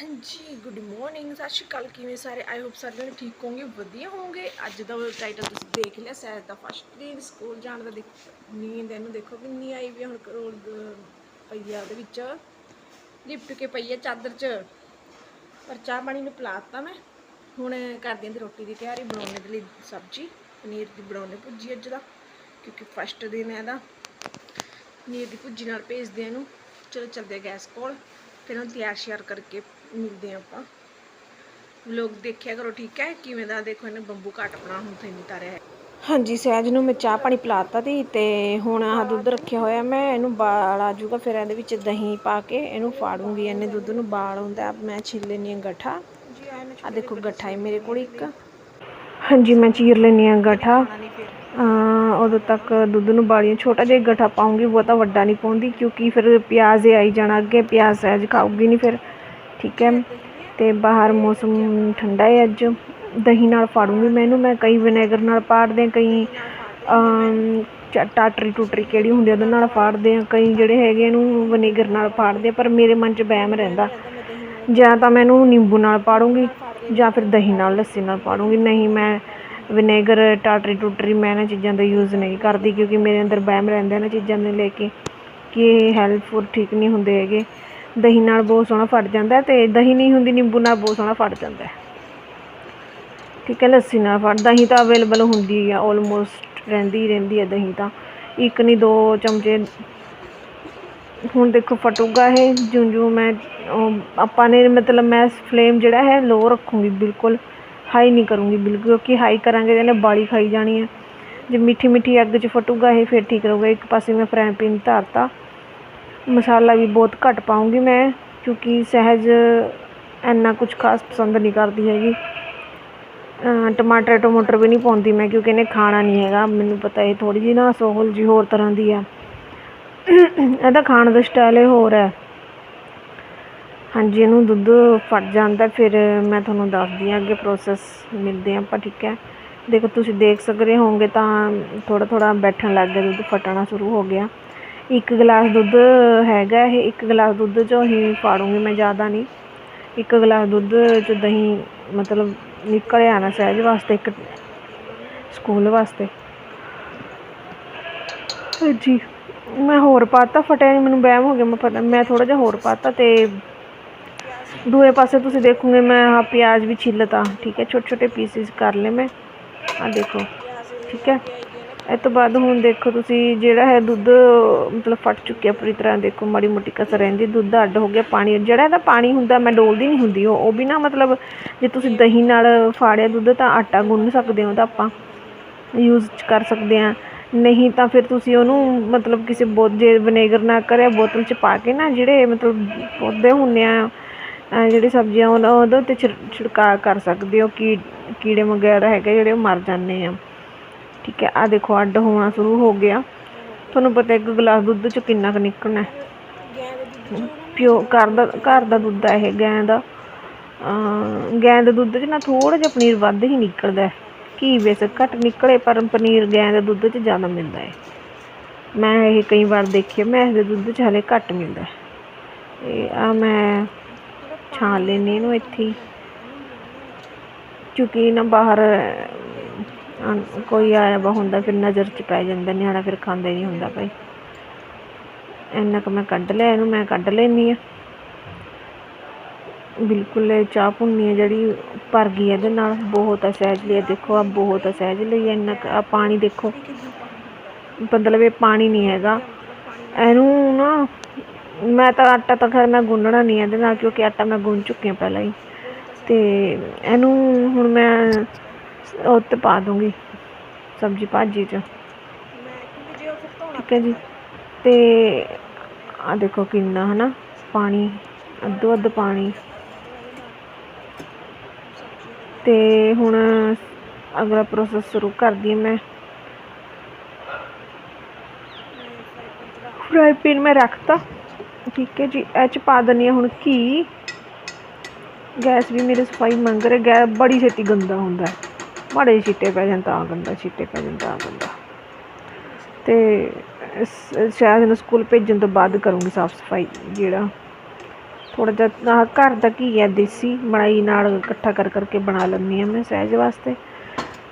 ਹਾਂਜੀ good morning ਸਤਿ ਸ਼੍ਰੀ ਅਕਾਲ, ਕਿਵੇਂ ਸਾਰੇ? ਆਈ ਹੋਪ ਸਾਰੇ ਜਣੇ ਠੀਕ ਹੋਵੋਗੇ ਵਧੀਆ ਹੋਵੋਗੇ ਅੱਜ ਦਾ ਟਾਈਟਲ ਤੁਸੀਂ ਦੇਖ ਲਿਆ, ਸੈਰ ਦਾ ਫਸਟ ਦਿਨ ਸਕੂਲ ਜਾਣ ਦਾ ਨੀਂਦ ਇਹਨੂੰ ਦੇਖੋ ਕਿੰਨੀ ਆਈ ਵੀ ਹੁਣ ਕਰੋੜ ਪਈ ਆ ਉਹਦੇ ਵਿੱਚ। ਲਿਪਟ ਕੇ ਪਈ ਆ ਚਾਦਰ 'ਚ। ਪਰ ਚਾਹ ਪਾਣੀ ਨੂੰ ਪਿਲਾਤਾ ਮੈਂ। ਹੁਣ ਕਰਦੀ ਆਂ ਦੀ ਰੋਟੀ ਦੀ ਤਿਆਰੀ, ਬਣਾਉਣ ਦੇ ਲਈ ਸਬਜ਼ੀ, ਪਨੀਰ ਦੀ ਬਣਾਉਣੇ ਭੁੱਜੀ ਅੱਜ ਦਾ, ਕਿਉਂਕਿ ਫਸਟ ਦਿਨ ਹੈ ਇਹਦਾ। ਪਨੀਰ ਦੀ ਭੁੱਜੀ ਨਾਲ ਭੇਜਦੇ ਆ ਇਹਨੂੰ। ਚਲੋ, ਚੱਲਦੇ ਆ ਗੈਸ ਕੋਲ। ਫਿਰ ਉਹਨੂੰ ਤਿਆਰ ਸ਼ਿਆਰ ਕਰਕੇ ਮਿਲਦੇ ਆ ਆਪਾਂ। ਲੋਕ ਦੇਖਿਆ ਕਰੋ ਠੀਕ ਹੈ? ਕਿਵੇਂ ਦਾ? ਦੇਖੋ ਇਹਨੇ ਬੰਬੂ ਘਾਟ ਆਪਣਾ ਹੁਣ ਤੇ ਨਹੀਂ ਤਾਰਿਆ ਹੈ। ਹਾਂਜੀ ਸਹਿਜ ਨੂੰ ਮੈਂ ਚਾਹ ਪਾਣੀ ਪਿਲਾਤਾ ਤੀ ਤੇ ਹੁਣ ਆਹ ਦੁੱਧ ਰੱਖਿਆ ਹੋਇਆ ਮੈਂ ਇਹਨੂੰ ਬਾਲ ਆ ਜਾਊਗਾ ਫਿਰ ਇਹਦੇ ਵਿੱਚ ਦਹੀਂ ਪਾ ਕੇ ਇਹਨੂੰ ਫਾੜੂੰਗੀ। ਇਹਨੇ ਦੁੱਧ ਨੂੰ ਬਾਲ ਹੁੰਦਾ ਮੈਂ ਛਿੱਲ ਲੈਣੀ ਆ ਗਠਾ। ਆ ਦੇਖੋ ਗਠਾ ਹੈ ਮੇਰੇ ਕੋਲ ਇੱਕ। ਹਾਂਜੀ ਮੈਂ ਚੀਰ ਲੈਣੀ ਆ ਗਠਾ। ਉਦੋਂ ਤੱਕ ਦੁੱਧ ਨੂੰ ਬਾਲੀਆਂ, ਛੋਟਾ ਜਿਹਾ ਗਠਾ ਪਾਉਂਗੀ, ਬਹੁਤਾ ਵੱਡਾ ਨਹੀਂ ਪਾਉਂਦੀ, ਕਿਉਂਕਿ ਫਿਰ ਪਿਆਜ਼ ਇਹ ਆਈ ਜਾਣਾ ਅੱਗੇ, ਪਿਆਜ਼ ਸਹਿਜ ਖਾਊਗੀ ਨਹੀਂ ਫਿਰ, ਠੀਕ ਹੈ। ਤੇ ਬਾਹਰ ਮੌਸਮ ਠੰਡਾ ਹੈ ਅੱਜ, ਦਹੀਂ ਨਾਲ ਫਾੜੂੰਗੀ ਮੈਂ ਇਹਨੂੰ, ਮੈਂ ਕਈ ਵਿਨੇਗਰ ਨਾਲ ਪਾੜਦੇ ਕਈ ਚ- ਟਾਟਰੀ ਟੂਟਰੀ ਕਿਹੜੀ ਹੁੰਦੀ ਉਹਦੇ ਨਾਲ ਫਾੜਦੇ ਆ ਕਈ ਜਿਹੜੇ ਹੈਗੇ ਇਹਨੂੰ ਵਿਨੇਗਰ ਨਾਲ ਫਾੜਦੇ ਪਰ ਮੇਰੇ ਮਨ 'ਚ ਵਹਿਮ ਰਹਿੰਦਾ। ਜਾਂ ਤਾਂ ਮੈਂ ਇਹਨੂੰ ਨਿੰਬੂ ਨਾਲ ਪਾੜੂੰਗੀ, ਜਾਂ ਫਿਰ ਦਹੀਂ ਨਾਲ, ਲੱਸੀ ਨਾਲ ਪਾੜੂੰਗੀ, ਨਹੀਂ ਮੈਂ ਵਿਨੇਗਰ, ਟਾਟਰੀ ਟੂਟਰੀ, ਮੈਂ ਇਹਨਾਂ ਚੀਜ਼ਾਂ ਦਾ ਯੂਜ਼ ਨਹੀਂ ਕਰਦੀ ਕਿਉਂਕਿ ਮੇਰੇ ਅੰਦਰ ਵਹਿਮ ਰਹਿੰਦਾ ਇਹਨਾਂ ਚੀਜ਼ਾਂ ਨੂੰ ਲੈ ਕੇ ਕਿ ਇਹ ਹੈਲਥਫੁਲ ਠੀਕ ਨਹੀਂ ਹੁੰਦੇ ਹੈਗੇ। ਦਹੀਂ ਨਾਲ ਬਹੁਤ ਸੋਹਣਾ ਫਟ ਜਾਂਦਾ ਅਤੇ ਦਹੀਂ ਨਹੀਂ ਹੁੰਦੀ, ਨਿੰਬੂ ਨਾਲ ਬਹੁਤ ਸੋਹਣਾ ਫਟ ਜਾਂਦਾ। ਠੀਕ ਹੈ, ਲੱਸੀ ਨਾਲ ਫਟ, ਦਹੀਂ ਤਾਂ ਅਵੇਲੇਬਲ ਹੁੰਦੀ ਆ ਆਲਮੋਸਟ ਰਹਿੰਦੀ ਹੀ ਰਹਿੰਦੀ ਹੈ ਦਹੀਂ ਤਾਂ। ਇੱਕ ਨਹੀਂ, ਦੋ ਚਮਚੇ। ਹੁਣ ਦੇਖੋ ਫਟੂਗਾ ਇਹ ਜਿਉਂ ਜਿਉਂ ਮੈਂ ਆਪਾਂ ਨੇ ਮਤਲਬ ਮੈਂ ਫਲੇਮ ਜਿਹੜਾ ਹੈ ਲੋ ਰੱਖੂੰਗੀ ਬਿਲਕੁਲ। ਹਾਈ ਨਹੀਂ ਕਰੂੰਗੀ ਬਿਲਕੁਲ, ਕਿਉਂਕਿ ਹਾਈ ਕਰਾਂਗੇ ਇਹਨੇ ਬਾਲੀ ਖਾਈ ਜਾਣੀ ਹੈ। ਜੇ ਮਿੱਠੀ ਮਿੱਠੀ ਅੱਗ 'ਚ ਫਟੂਗਾ, ਇਹ ਫਿਰ ਠੀਕ ਰਹੂਗਾ। ਇੱਕ ਪਾਸੇ ਮੈਂ ਫਰਾਈ ਪੈਨ ਧਾਰਤਾ। ਮਸਾਲਾ ਵੀ ਬਹੁਤ ਘੱਟ ਪਾਉਂਗੀ ਮੈਂ, ਕਿਉਂਕਿ ਸਹਿਜ ਇੰਨਾ ਕੁਝ ਖਾਸ ਪਸੰਦ ਨਹੀਂ ਕਰਦੀ ਹੈਗੀ। ਟਮਾਟਰ ਟਮਾਟਰ ਵੀ ਨਹੀਂ ਪਾਉਂਦੀ ਮੈਂ, ਕਿਉਂਕਿ ਇਹਨੇ ਖਾਣਾ ਨਹੀਂ ਹੈਗਾ। ਮੈਨੂੰ ਪਤਾ ਇਹ ਥੋੜੀ ਜਿਹੀ ਨਾ ਸੋਹਲ ਜੀ ਹੋਰ ਤਰ੍ਹਾਂ ਦੀ ਆ। ਇਹਦਾ ਖਾਣ ਦਾ ਸਟਾਈਲ ਹੀ ਹੋਰ ਹੈ। ਹਾਂਜੀ, ਇਹਨੂੰ ਦੁੱਧ ਫਟ ਜਾਂਦਾ, ਫਿਰ ਮੈਂ ਤੁਹਾਨੂੰ ਦੱਸਦੀ ਹਾਂ, ਅੱਗੇ ਪ੍ਰੋਸੈਸ ਮਿਲਦੇ ਹਾਂ ਆਪਾਂ, ਠੀਕ ਹੈ? ਦੇਖੋ, ਤੁਸੀਂ ਦੇਖ ਸਕਦੇ ਹੋਵੋਗੇ ਤਾਂ ਥੋੜਾ ਥੋੜਾ ਬੈਠਣ ਲੱਗ ਗਿਆ, ਦੁੱਧ ਫਟਣਾ ਸ਼ੁਰੂ ਹੋ ਗਿਆ। ਇੱਕ ਗਲਾਸ ਦੁੱਧ ਹੈਗਾ, ਇਹ ਇੱਕ ਗਲਾਸ ਦੁੱਧ ਚੋਂ ਹੀ ਫਾੜੂੰਗੀ ਮੈਂ, ਜ਼ਿਆਦਾ ਨਹੀਂ। ਇੱਕ ਗਲਾਸ ਦੁੱਧ ਚ ਦਹੀਂ, ਮਤਲਬ ਨਿਕਲ ਆਣਾ ਸਹਿਜ ਵਾਸਤੇ, ਇੱਕ ਸਕੂਲ ਵਾਸਤੇ। ਜੀ ਮੈਂ ਹੋਰ ਪਾਤਾ, ਫਟਿਆ ਮੈਨੂੰ ਵਹਿਮ ਹੋ ਗਿਆ, ਮੈਂ ਪਤਾ ਮੈਂ ਥੋੜਾ ਜਿਹਾ ਹੋਰ ਪਾਤਾ ਤੇ ਦੂਏ ਪਾਸੇ ਤੁਸੀਂ ਦੇਖੋਗੇ ਮੈਂ ਆਹ ਪਿਆਜ਼ ਵੀ ਛਿੱਲਤਾ। ਠੀਕ ਹੈ ਛੋਟੇ ਛੋਟੇ ਪੀਸਿਸ ਕਰ ਲਏ ਮੈਂ। ਆ ਦੇਖੋ, ਠੀਕ ਹੈ। ਇਹ ਤੋਂ ਬਾਅਦ ਹੁਣ ਦੇਖੋ ਤੁਸੀਂ ਜਿਹੜਾ ਹੈ ਦੁੱਧ, ਮਤਲਬ ਫਟ ਚੁੱਕਿਆ ਪੂਰੀ ਤਰ੍ਹਾਂ ਦੇਖੋ ਮਾੜੀ ਮੋਟੀ ਕਸਰ ਰਹਿੰਦੀ, ਦੁੱਧ ਅੱਡ ਹੋ ਗਿਆ ਪਾਣੀ। ਜਿਹੜਾ ਇਹਦਾ ਪਾਣੀ ਹੁੰਦਾ, ਮੈਂ ਡੋਲਦੀ ਨਹੀਂ ਹੁੰਦੀ, ਉਹ ਉਹ ਵੀ ਨਾ ਮਤਲਬ ਜੇ ਤੁਸੀਂ ਦਹੀਂ ਨਾਲ ਫਾੜਿਆ ਦੁੱਧ ਤਾਂ ਆਟਾ ਗੁੰਨ ਸਕਦੇ ਹੋ ਤਾਂ ਆਪਾਂ ਯੂਜ਼ ਕਰ ਸਕਦੇ ਆ ਨਹੀਂ ਤਾਂ ਫਿਰ ਤੁਸੀਂ ਉਹਨੂੰ ਮਤਲਬ ਕਿਸੇ ਬੋਤ ਜੇ ਵਿਨੇਗਰ ਨਾ ਕਰਿਆ, ਬੋਤਲ 'ਚ ਪਾ ਕੇ ਨਾ, ਜਿਹੜੇ ਮਤਲਬ ਪੌਦੇ ਹੁੰਦੇ ਆ ਜਿਹੜੀ ਸਬਜ਼ੀਆਂ ਉਹਨਾਂ ਉਹਦੇ ਉੱਤੇ ਛਿੜ- ਛਿੜਕਾਅ ਕਰ ਸਕਦੇ ਹੋ, ਕੀ, ਕੀੜੇ ਵਗੈਰਾ ਹੈਗੇ ਜਿਹੜੇ ਉਹ ਮਰ ਜਾਂਦੇ ਆ। ਠੀਕ ਹੈ ਆ ਦੇਖੋ ਅੱਡ ਹੋਣਾ ਸ਼ੁਰੂ ਹੋ ਗਿਆ। ਤੁਹਾਨੂੰ ਪਤਾ ਇੱਕ ਗਲਾਸ ਦੁੱਧ 'ਚ ਕਿੰਨਾ ਕੁ ਨਿਕਲਣਾ ਹੈ। ਪਿਓ, ਘਰ ਦਾ ਘਰ ਦਾ ਦੁੱਧ ਹੈ ਇਹ, ਗਾਂ ਦਾ। ਅਹ ਗਾਂ ਦੇ ਦੁੱਧ 'ਚ ਨਾ ਥੋੜ੍ਹਾ ਜਿਹਾ ਪਨੀਰ ਵੱਧ ਹੀ ਨਿਕਲਦਾ ਹੈ। ਘੀ ਵੈਸੇ ਘੱਟ ਨਿਕਲੇ, ਪਰ ਪਨੀਰ ਗਾਂ ਦੇ ਦੁੱਧ 'ਚ ਜ਼ਿਆਦਾ ਮਿਲਦਾ ਹੈ। ਮੈਂ ਇਹ ਕਈ ਵਾਰ ਦੇਖਿਆ ਮੈਂ ਇਸ ਦੇ ਦੁੱਧ 'ਚ ਹਲੇ ਘੱਟ ਮਿਲਦਾ ਹੈ। ਇਹ ਆ ਮੈਂ ਛਾਣ ਲੈਣੀ ਇਹਨੂੰ ਇੱਥੇ ਕਿਉਂਕਿ ਨਾ ਬਾਹਰ ਕੋਈ ਆਇਆ ਵਾ ਹੁੰਦਾ, ਫਿਰ ਨਜ਼ਰ 'ਚ ਪੈ ਜਾਂਦਾ, ਨਿਆਣਾ ਫਿਰ ਖਾਂਦਾ ਹੀ ਨਹੀਂ ਹੁੰਦਾ ਭਾਈ। ਇੰਨਾ ਕੁ ਮੈਂ ਕੱਢ ਲਿਆ ਇਹਨੂੰ, ਮੈਂ ਕੱਢ ਲੈਂਦੀ ਆ ਬਿਲਕੁਲ ਚਾਹ ਭੁੰਨੀ ਹੈ ਜਿਹੜੀ ਭਰ ਗਈ ਇਹਦੇ ਨਾਲ, ਬਹੁਤ ਹੈ ਸਹਿਜ ਲਈ ਇਹ ਦੇਖੋ, ਆ ਬਹੁਤ ਹੈ ਸਹਿਜ ਲਈ ਇੰਨਾ ਕੁ- ਪਾਣੀ ਦੇਖੋ। ਮਤਲਬ ਇਹ ਪਾਣੀ ਨਹੀਂ ਹੈਗਾ। ਇਹਨੂੰ ਨਾ ਮੈਂ ਤਾਂ ਆਟਾ ਤਾਂ ਖੈਰ ਮੈਂ ਗੁੰਨਣਾ ਨਹੀਂ ਇਹਦੇ ਨਾਲ, ਕਿਉਂਕਿ ਆਟਾ ਮੈਂ ਗੁੰਨ ਚੁੱਕੀ ਹਾਂ ਪਹਿਲਾਂ ਹੀ। ਅਤੇ ਇਹਨੂੰ ਹੁਣ ਮੈਂ ਉਹ 'ਤੇ ਪਾ ਦੂੰਗੀ, ਸਬਜ਼ੀ ਭਾਜੀ 'ਚ। ਠੀਕ ਹੈ ਜੀ। ਅਤੇ ਆ ਦੇਖੋ ਕਿੰਨਾ ਹੈ ਨਾ ਪਾਣੀ, ਅੱਧੋ ਅੱਧ ਪਾਣੀ। ਤੇ ਹੁਣ ਅਗਲਾ ਪ੍ਰੋਸੈਸ ਸ਼ੁਰੂ ਕਰਦੀ ਹਾਂ ਮੈਂ। ਫਰਾਈ ਪੈਨ ਮੈਂ ਰੱਖਤਾ। ਠੀਕ ਹੈ ਜੀ, ਇਹ 'ਚ ਪਾ ਦਿੰਦੀ ਹਾਂ ਹੁਣ ਘੀ। ਗੈਸ ਵੀ ਮੇਰੇ ਸਫ਼ਾਈ ਮੰਗ ਰਿਹਾ ਗੈਸ ਬੜੀ ਛੇਤੀ ਗੰਦਾ ਹੁੰਦਾ ਮਾੜੇ ਜਿਹੇ ਛਿੱਟੇ ਪੈ ਜਾਣ ਤਾਂ ਗੰਦਾ ਛਿੱਟੇ ਪੈ ਜਾਣ ਤਾਂ ਗੰਦਾ। ਤੇ ਸ- ਸ਼ਾਇਦ ਇਹਨੂੰ ਸਕੂਲ ਭੇਜਣ ਤੋਂ ਬਾਅਦ ਕਰੂੰਗੀ ਸਾਫ਼ ਸਫ਼ਾਈ ਜਿਹੜਾ। ਥੋੜਾ ਜਿਹਾ, ਆਹ ਘਰ ਦਾ ਘੀ ਹੈ, ਦੇਸੀ ਮਲਾਈ ਨਾਲ ਇਕੱਠਾ ਕਰ ਕਰਕੇ ਬਣਾ ਲੈਂਦੀ ਹਾਂ ਮੈਂ ਸਹਿਜ ਵਾਸਤੇ।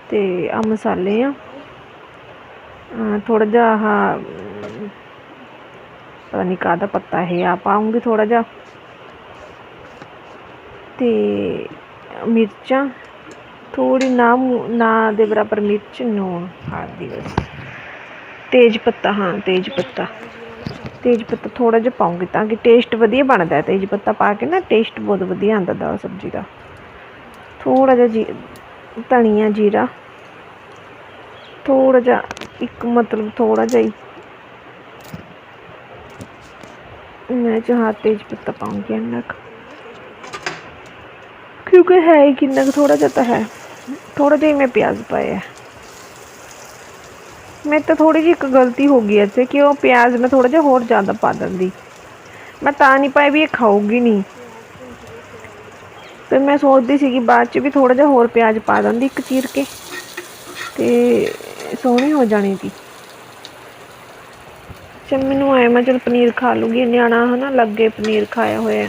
ਤੇ ਆ ਮਸਾਲੇ ਆ। ਥੋੜਾ ਜਿਹਾ ਆਹ ਪਤਾ ਨਹੀਂ ਕਾਹਦਾ ਪੱਤਾ ਇਹ ਆ ਪਾਉਂਗੀ ਥੋੜਾ ਜਿਹਾ। ਤੇ ਮਿਰਚਾਂ ਥੋੜੀ ਨਾ ਨਾ ਦੇ ਬਰਾਬਰ ਮਿਰਚ ਨੂਣ ਹਲਦੀ ਬਸ। ਤੇਜ ਪੱਤਾ, ਹਾਂ, ਤੇਜ ਪੱਤਾ। ਤੇਜ ਪੱਤਾ ਥੋੜਾ ਜਿਹਾ ਪਾਉਂਗੀ ਤਾਂ ਕਿ ਟੇਸਟ ਵਧੀਆ ਬਣਦਾ ਹੈ। ਤੇਜ ਪੱਤਾ ਪਾ ਕੇ ਨਾ ਟੇਸਟ ਬਹੁਤ ਵਧੀਆ ਆਉਂਦਾ ਦਾਲ ਸਬਜ਼ੀ ਦਾ। ਥੋੜਾ ਜਿਹਾ ਜੀ, ਧਨੀਆ, ਜੀਰਾ। ਥੋੜਾ ਜਿਹਾ, ਇੱਕ ਮਤਲਬ ਥੋੜਾ ਜਿਹਾ ਹੀ ਮੈਂ ਚਾਹ ਤੇਜ ਪੱਤਾ ਪਾਉਂਗੀ ਇੰਨਾ ਕੁ ਕਿਉਂਕਿ ਹੈ ਹੀ ਕਿੰਨਾ ਕੁ ਥੋੜਾ ਜਿਹਾ ਤਾਂ ਹੈ। ਥੋੜਾ ਜਿਹਾ ਮੈਂ ਪਿਆਜ਼ ਪਾਇਆ ਮੇਰੇ ਤਾਂ ਥੋੜੀ ਜਿਹੀ ਇੱਕ ਗਲਤੀ ਹੋ ਗਈ ਇੱਥੇ ਕਿ ਉਹ ਪਿਆਜ਼ ਮੈਂ ਥੋੜਾ ਜਿਹਾ ਹੋਰ ਜ਼ਿਆਦਾ ਪਾ ਦਿੰਦੀ। ਮੈਂ ਤਾਂ ਨਹੀਂ ਪਾਇਆ ਵੀ ਇਹ ਖਾਊਗੀ ਨਹੀਂ। ਤੇ ਮੈਂ ਸੋਚਦੀ ਸੀ ਕਿ ਬਾਅਦ ਚ ਵੀ ਥੋੜਾ ਜਿਹਾ ਹੋਰ ਪਿਆਜ਼ ਪਾ ਦਿੰਦੀ ਇੱਕ ਚੀਰ ਕੇ। ਤੇ ਸੋਹਣੀ ਹੋ ਜਾਣੀ ਸੀ। ਚੱਲ ਮੈਨੂੰ ਆਇਆ ਮੈਂ ਚਲ ਪਨੀਰ ਖਾ ਲੂਗੀ, ਨਿਆਣਾ ਹਨਾ, ਲੱਗੇ ਪਨੀਰ ਖਾਇਆ ਹੋਇਆ।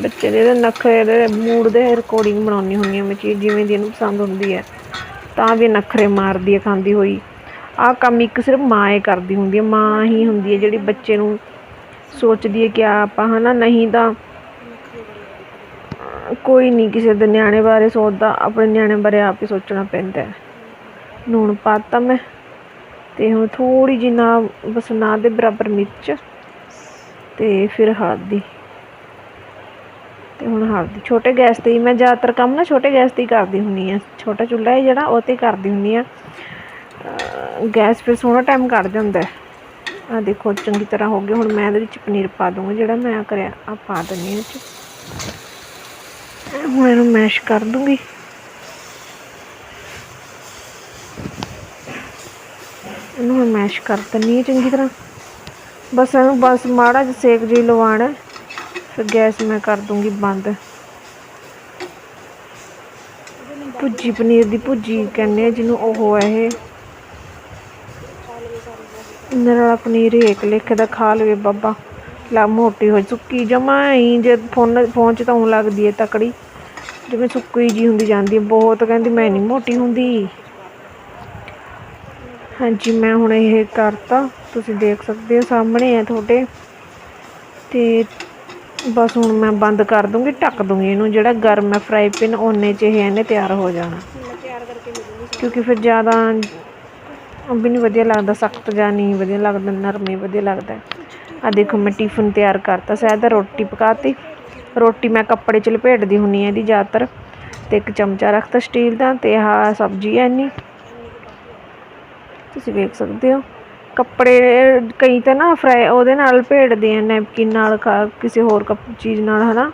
ਬੱਚੇ ਦੇ ਇਹਦੇ ਨਖਰੇ ਦੇ ਮੂਡ ਦੇ ਰਿਕਾਰਡਿੰਗ ਬਣਾਉਣੀ ਹੁੰਦੀ ਆ ਮੈਂ ਚੀਜ਼, ਜਿਵੇਂ ਦੀ ਇਹਨੂੰ ਪਸੰਦ ਹੁੰਦੀ ਹੈ। ਤਾਂ ਵੀ ਨਖਰੇ ਮਾਰਦੀ ਹੈ, ਖਾਂਦੀ ਹੋਈ। ਆਹ ਕੰਮ ਇੱਕ ਸਿਰਫ ਮਾਂ ਹੀ ਕਰਦੀ ਹੁੰਦੀ ਹੈ, ਮਾਂ ਹੀ ਹੁੰਦੀ ਹੈ, ਜਿਹੜੀ ਬੱਚੇ ਨੂੰ ਸੋਚਦੀ ਹੈ ਕਿ ਆਪਾਂ ਹਨਾ, ਨਹੀਂ ਤਾਂ ਕੋਈ ਨਹੀਂ ਕਿਸੇ ਦੇ ਨਿਆਣੇ ਬਾਰੇ ਸੋਚਦਾ, ਆਪਣੇ ਨਿਆਣੇ ਬਾਰੇ ਆਪ ਹੀ ਸੋਚਣਾ ਪੈਂਦਾ ਹੈ। ਲੂਣ ਪਾਤਾ ਮੈਂ। ਤੇ ਹੁਣ ਥੋੜੀ ਜਿਹੀ ਨਾ ਬਸ ਨਾ ਦੇ ਬਰਾਬਰ ਮਿਰਚ ਤੇ ਫਿਰ ਹਲਦੀ। ਤੇ ਹੁਣ ਹਲਦੀ, ਛੋਟੇ ਗੈਸ ਤੇ ਹੀ ਮੈਂ ਜ਼ਿਆਦਾਤਰ ਕੰਮ ਨਾ ਛੋਟੇ ਗੈਸ ਤੇ ਹੀ ਕਰਦੀ ਹੁੰਨੀ ਆ ਛੋਟਾ ਚੁੱਲ੍ਹਾ ਹੈ ਜਿਹੜਾ, ਉਹ ਤੇ ਕਰਦੀ ਹੁੰਨੀ ਆ ਗੈਸ ਫਿਰ ਸੋਹਣਾ ਟਾਈਮ ਕੱਢ ਜਾਂਦਾ ਆ ਦੇਖੋ, ਚੰਗੀ ਤਰ੍ਹਾਂ ਹੋ ਗਿਆ ਹੁਣ ਮੈਂ ਇਹਦੇ ਵਿੱਚ ਪਨੀਰ ਪਾ ਦੂੰਗਾ ਜਿਹੜਾ ਮੈਂ ਕਰਿਆ ਆ ਪਾ ਦਿੰਨੀ ਹਾਂ ਇਹ 'ਚ ਹੁਣ ਇਹਨੂੰ ਮੈਸ਼ ਕਰ ਦੂੰਗੀ ਇਹਨੂੰ ਮੈਂ ਮੈਸ਼ ਕਰ ਦਿੰਨੀ ਹਾਂ ਚੰਗੀ ਤਰ੍ਹਾਂ। ਬਸ ਇਹਨੂੰ ਬਸ ਮਾੜਾ ਜਿਹਾ ਸੇਕ ਜੀ ਲਵਾਉਣਾ ਫਿਰ ਗੈਸ ਮੈਂ ਕਰ ਦੂੰਗੀ ਬੰਦ। ਭੁੱਜੀ ਪਨੀਰ ਦੀ ਭੁੱਜੀ ਕਹਿੰਦੇ ਆ ਜਿਹਨੂੰ ਉਹ ਹੈ ਇਹ। ਇਹਨਾਂ ਵਾਲਾ ਪਨੀਰ ਇੱਕ ਲੇਖੇ ਦਾ ਖਾ ਲਵੇ ਬਾਬਾ। ਲਾ ਮੋਟੀ ਹੋ ਸੁੱਕੀ ਜਮਾ ਹੀ ਜੇ ਫੋਨ ਫੋਨ 'ਚ ਤਾਂ ਊਂ ਲੱਗਦੀ ਹੈ ਤਕੜੀ। ਜਿਵੇਂ ਸੁੱਕੀ ਜੀ ਹੁੰਦੀ ਜਾਂਦੀ ਬਹੁਤ ਕਹਿੰਦੀ ਮੈਂ ਨਹੀਂ ਮੋਟੀ ਹੁੰਦੀ। ਹਾਂਜੀ, ਮੈਂ ਹੁਣ ਇਹ ਕਰਤਾ। ਤੁਸੀਂ ਦੇਖ ਸਕਦੇ ਹੋ ਸਾਹਮਣੇ ਹੈ ਤੁਹਾਡੇ। ਤੇ ਬਸ ਹੁਣ ਮੈਂ ਬੰਦ ਕਰ ਦੂੰਗੀ, ਢੱਕ ਦੂੰਗੀ ਇਹਨੂੰ। ਜਿਹੜਾ ਗਰਮ ਹੈ ਫਰਾਈ ਪੈਨ ਓਨੇ 'ਚ ਇਹ ਇਹਨੇ ਤਿਆਰ ਹੋ ਜਾਣਾ। ਕਿਉਂਕਿ ਫਿਰ ਜ਼ਿਆਦਾ ਵੀ ਨਹੀਂ ਵਧੀਆ ਲੱਗਦਾ, ਸਖਤ ਜਾਂ ਨਹੀਂ ਵਧੀਆ ਲੱਗਦਾ, ਨਰਮ ਹੀ ਵਧੀਆ ਲੱਗਦਾ। ਆ ਦੇਖੋ, ਮੈਂ ਟਿਫਨ ਤਿਆਰ ਕਰਤਾ। ਸ਼ਾਇਦ ਰੋਟੀ ਪਕਾਤੀ। ਰੋਟੀ ਮੈਂ ਕੱਪੜੇ 'ਚ ਲਪੇਟਦੀ ਹੁੰਨੀ ਆ ਇਹਦੀ ਜ਼ਿਆਦਾਤਰ। ਤੇ ਇੱਕ ਚਮਚਾ ਰੱਖਤਾ ਸਟੀਲ ਦਾ, ਤੇ ਆਹ ਸਬਜ਼ੀ ਹੈ ਇੰਨੀ। ਤੁਸੀਂ ਵੇਖ ਸਕਦੇ ਹੋ। ਕੱਪੜੇ ਕਈ ਤਾਂ ਨਾ ਫਰਾਈ ਉਹਦੇ ਨਾਲ ਭੇੜਦੇ ਆ, ਨੈਪਕਿਨ ਨਾਲ ਕਿਸੇ ਹੋਰ ਕੱਪ ਚੀਜ਼ ਨਾਲ, ਹਨਾ।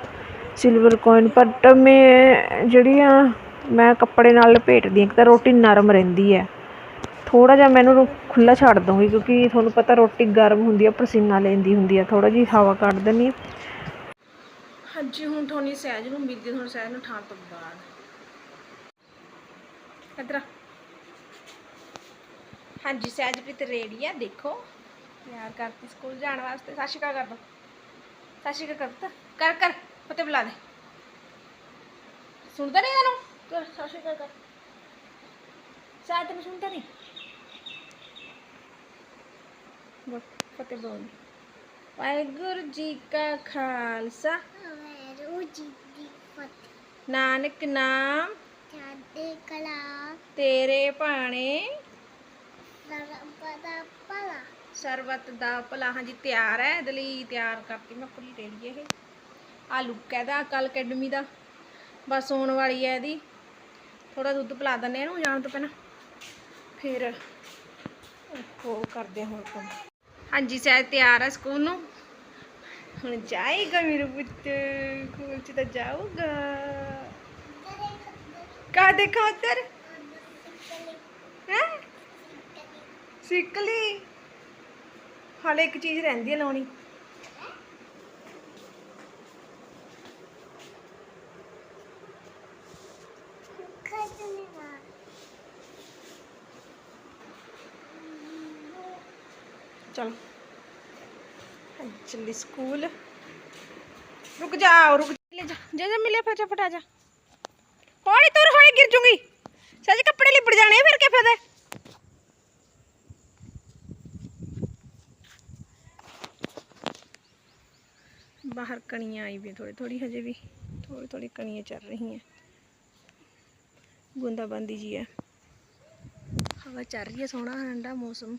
ਸਿਲਵਰ ਕੋਇਨ ਬਟ ਮੈਂ ਜਿਹੜੀ ਆ, ਮੈਂ ਕੱਪੜੇ ਨਾਲ ਲਪੇਟਦੀ ਹਾਂ ਇੱਕ ਤਾਂ ਰੋਟੀ ਨਰਮ ਰਹਿੰਦੀ ਹੈ ਥੋੜਾ ਜਿਹਾ ਮੈਨੂੰ ਖੁੱਲਾ ਛੱਡ ਦੂੰਗੀ ਕਿਉਂਕਿ ਤੁਹਾਨੂੰ ਪਤਾ ਰੋਟੀ ਗਰਮ ਹੁੰਦੀ ਹੈ ਪਸੀਨਾ ਲੈਂਦੀ ਹੁੰਦੀ ਹੈ ਥੋੜਾ ਜਿਹੀ ਹਵਾ ਕੱਢ ਦਿੰਦੀ ਹਾਂ ਹਾਂਜੀ, ਹੁਣ ਤੁਹਾਨੂੰ ਸਹਿਜ ਨੂੰ ਮਿਲਦੀ ਹੁਣ ਸਹਿਜ ਨੂੰ ਠਾਣ ਤੋਂ ਬਾਅਦ। ਇਧਰ ਹਾਂਜੀ ਸਹਿਜਪ੍ਰੀਤ ਰੇਡੀ ਆ ਦੇਖੋ। ਤਿਆਰ ਕਰਤੀ ਸਕੂਲ ਜਾਣ ਵਾਸਤੇ। ਅਕਾਲ ਕਰ ਦੋ। ਅਕਾਲ ਕਰ ਕਰ ਕਰ ਫਤਿਹ ਬੁਲਾ ਦੇ। ਸੁਣਦਾ ਨਹੀਂ ਇਹਨੂੰ ਕਰ ਅਕਾਲ ਕਰ। ਸ਼ਾਇਦ ਤੈਨੂੰ ਸੁਣਦਾ ਨਹੀਂ। ਬੋਲ ਫਤਿਹ ਬੋਲ। ਵਾਹਿਗੁਰੂ ਜੀ ਕਾ ਖਾਲਸਾ। ਵਾਹਿਗੁਰੂ ਜੀ ਦੀ ਫਤਿਹ। ਨਾਨਕ ਨਾਮ। ਕਲਾ ਤੇਰੇ ਭਾਣੇ। ਸਰਬਤ ਦਾ ਭਲਾ। ਹਾਂਜੀ, ਤਿਆਰ ਹੈ ਇਹਦੇ ਲਈ, ਤਿਆਰ ਕਰਤੀ ਮੈਂ ਪੂਰੀ ਰੇੜੀ ਇਹ। ਆ ਲੁੱਕ ਹੈ ਅਕੈਡਮੀ ਦਾ। ਬਸ ਆਉਣ ਵਾਲੀ ਹੈ ਇਹਦੀ। ਥੋੜਾ ਦੁੱਧ ਪਿਲਾ ਦਿੰਦੇ ਇਹਨੂੰ ਜਾਣ ਤੋਂ ਪਹਿਲਾਂ। ਫਿਰ ਉਹ ਕਰਦੇ ਹੋਰ ਕੰਮ। ਹਾਂਜੀ ਸਹਿਜ ਤਿਆਰ ਹੈ ਸਕੂਲ ਨੂੰ। ਹੁਣ ਜਾਏਗਾ ਮੇਰੇ ਪੁੱਤ, ਸਕੂਲ ਚ ਤਾਂ ਜਾਊਗਾ। ਕਾ ਦੇਖਾ ਉੱਧਰ ਹੈ? ਸਿੱਕਲੀ ਹਾਲੇ ਇੱਕ ਚੀਜ਼ ਰਹਿੰਦੀ ਹੈ ਲਾਉਣੀ ਖਤਨਾ ਚਲੋ ਹਾਂਜੀ ਚੱਲੀ ਸਕੂਲ। ਰੁਕ ਜਾ ਰੁਕ ਲੈ ਜਾ ਜਾ ਜਾ ਮਿਲੇ ਫਿਰ ਫਟਾ ਜਾ। ਹੌਲੀ ਤੁਰ ਹੌਲੀ ਗਿਰ ਜੂਗੀ। ਸੱਚ ਕੱਪੜੇ ਲਿਪੜ ਜਾਣੇ ਆ, ਫਿਰ ਕੀ ਫਾਇਦਾ ਬਾਹਰ ਕਣੀਆਂ ਆਈ ਵੀ ਥੋੜੀ ਥੋੜੀ ਹਜੇ ਵੀ ਥੋੜੀ ਥੋੜੀ ਕਣੀਆਂ ਚੱਲ ਰਹੀਆਂ। ਬੂੰਦਾਬਾਂਦੀ ਜੀ ਹੈ। ਹਵਾ ਚੱਲ ਰਹੀ ਹੈ, ਸੋਹਣਾ ਠੰਡਾ ਮੌਸਮ।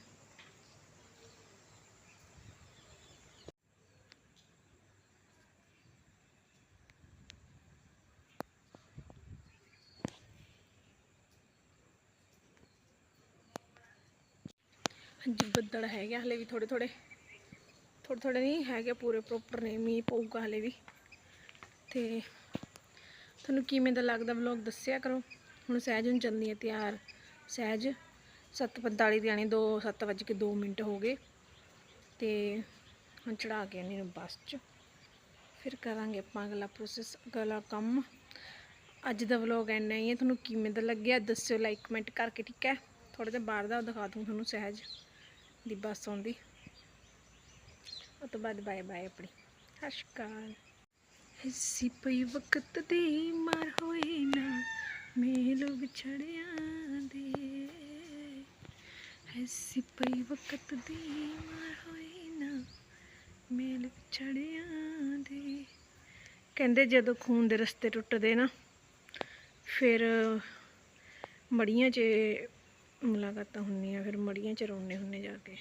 ਹਾਂਜੀ ਬੱਦਲ ਹੈਗੇ ਆ, ਹਲੇ ਵੀ ਥੋੜੇ ਥੋੜੇ ਥੋੜੇ ਥੋੜੇ ਨਹੀਂ ਹੈਗੇ ਪੂਰੇ ਪ੍ਰੋਪਰ ਨੇ, ਮੀਂਹ ਪਊਗਾ ਹਲੇ ਵੀ। ਤੇ ਤੁਹਾਨੂੰ ਕਿਵੇਂ ਦਾ ਲੱਗਦਾ ਵਲੌਗ ਦੱਸਿਆ ਕਰੋ। ਹੁਣ ਸਹਿਜ ਨੂੰ ਚੱਲਣੀ ਹੈ ਤਿਆਰ। ਸਹਿਜ 7:45 ਦੀ ਆਣੀ 2 7 ਵੱਜ ਕੇ 2 ਮਿੰਟ ਹੋ ਗਏ। ਤੇ ਹੁਣ ਚੜਾ ਕੇ ਆਨੀ ਬੱਸ 'ਚ। ਫਿਰ ਕਰਾਂਗੇ ਆਪਾਂ ਅਗਲਾ ਪ੍ਰੋਸੈਸ ਅਗਲਾ ਕੰਮ। ਅੱਜ ਦਾ ਵਲੌਗ ਇੰਨਾ ਹੀ ਹੈ। ਤੁਹਾਨੂੰ ਕਿਵੇਂ ਦਾ ਲੱਗਿਆ ਦੱਸਿਓ ਲਾਈਕ ਕਮੈਂਟ ਕਰਕੇ, ਠੀਕ ਹੈ? ਥੋੜੇ ਜਿਹਾ ਬਾਹਰ ਦਾ ਦਿਖਾ ਦੂੰ ਤੁਹਾਨੂੰ ਸਹਿਜ ਦੀ ਬੱਸ ਆਉਂਦੀ ਉਹ ਤੋਂ ਬਾਅਦ ਬਾਏ ਬਾਏ ਆਪਣੀ। ਸਤਿ ਸ਼੍ਰੀ ਅਕਾਲ ਹਿੱਸੀ ਪਈ ਵਕਤ ਦੀ ਮਾਰ ਹੋਏ ਨਾ, ਮੇਲ ਵਿਛੜਿਆਂ ਦੇ। ਹਿੱਸੀ ਪਈ ਵਕਤ ਦੀ ਮਾਰ ਹੋਏ ਨਾ, ਮੇਲ ਵਿਛੜਿਆਂ ਦੇ। ਕਹਿੰਦੇ ਜਦੋਂ ਖੂਨ ਦੇ ਰਸਤੇ ਟੁੱਟਦੇ ਨਾ, ਫਿਰ ਮੜੀਆਂ 'ਚ ਮੁਲਾਕਾਤਾਂ ਹੁੰਦੀਆਂ, ਫਿਰ ਮੜੀਆਂ 'ਚ ਰੋਣੇ ਹੁੰਨੇ ਜਾ ਕੇ।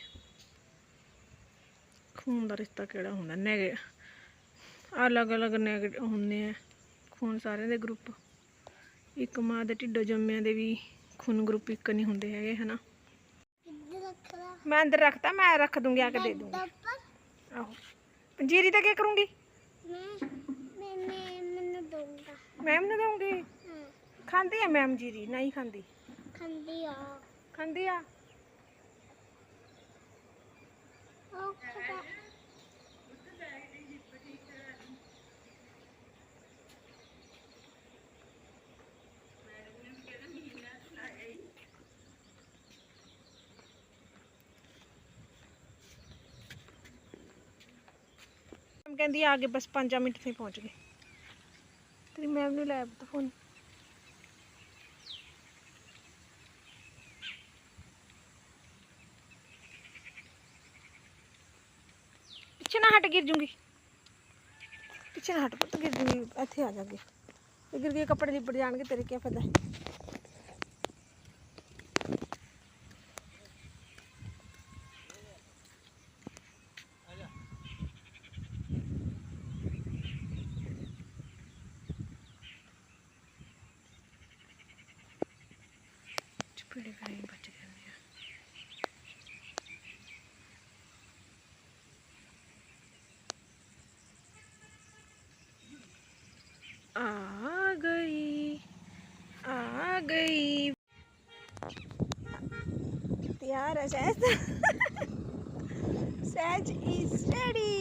ਖੂਨ ਦਾ ਰਿਸ਼ਤਾ ਕਿਹੜਾ ਹੁੰਦਾ? ਨੈਗੇ ਅਲੱਗ ਅਲੱਗ ਨੈਗੇਟਿਵ ਹੁੰਦੇ ਆ ਖੂਨ ਸਾਰਿਆਂ ਦੇ ਗਰੁੱਪ ਇੱਕ ਮਾਂ ਦੇ ਢਿੱਡੋਂ ਜੰਮਿਆਂ ਦੇ ਵੀ ਖੂਨ ਗਰੁੱਪ ਇੱਕ ਨਹੀਂ ਹੁੰਦੇ ਹੈਗੇ ਹਨਾ? ਮੈਂ ਅੰਦਰ ਰੱਖਤਾ ਮੈਂ ਰੱਖ ਦੂੰਗੀ ਆ ਕੇ ਦੇ ਦੂੰਗੀ। ਆਹੋ। ਪੰਜੀਰੀ ਤਾਂ ਕੀ ਕਰੂੰਗੀ? ਮੈਂ ਮੈਂ ਮੈਨੂੰ ਦਊਂਗਾ। ਮੈਮ ਨੂੰ ਦਊਂਗੀ? ਖਾਂਦੀ ਆ ਮੈਮ ਜੀਰੀ? ਨਹੀਂ ਖਾਂਦੀ? ਖੰਦੀ ਆ। ਖਾਂਦੀ ਆ ਉਹ ਖਦਾ ਮੈਮ ਕਹਿੰਦੀ ਆ ਕੇ ਬਸ 5 ਮਿੰਟ ਤੇ ਪਹੁੰਚ ਗਏ ਤੇਰੀ ਮੈਮ ਨੂੰ ਲੈ ਤਾਂ ਫੋਨ। ਪਿੱਛੇ ਨਾ ਹਟ ਗਿਰ ਜੂੰਗੀ ਪਿੱਛੇ ਨਾ ਹਟ ਪੁੱਤ ਗਿਰ ਜੂੰਗੀ ਇੱਥੇ ਆ ਜਾਗੇ ਤੇ ਗਿਰ ਗਏ ਕੱਪੜੇ ਲਿਪੜ ਜਾਣਗੇ ਤੇਰੇ ਕੀ ਫਾਇਦਾ ਚਪੜੇ ਕਰੇ ਬਚ ਜਾਂਦੇ ਆ आ गई आ गई तैयार है सहज सहज इज रेडी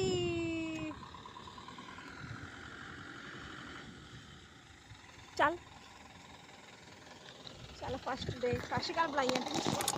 चल चल फर्स्ट डे सत श्री अकाल बुलाई आंटी सत श्री अकाल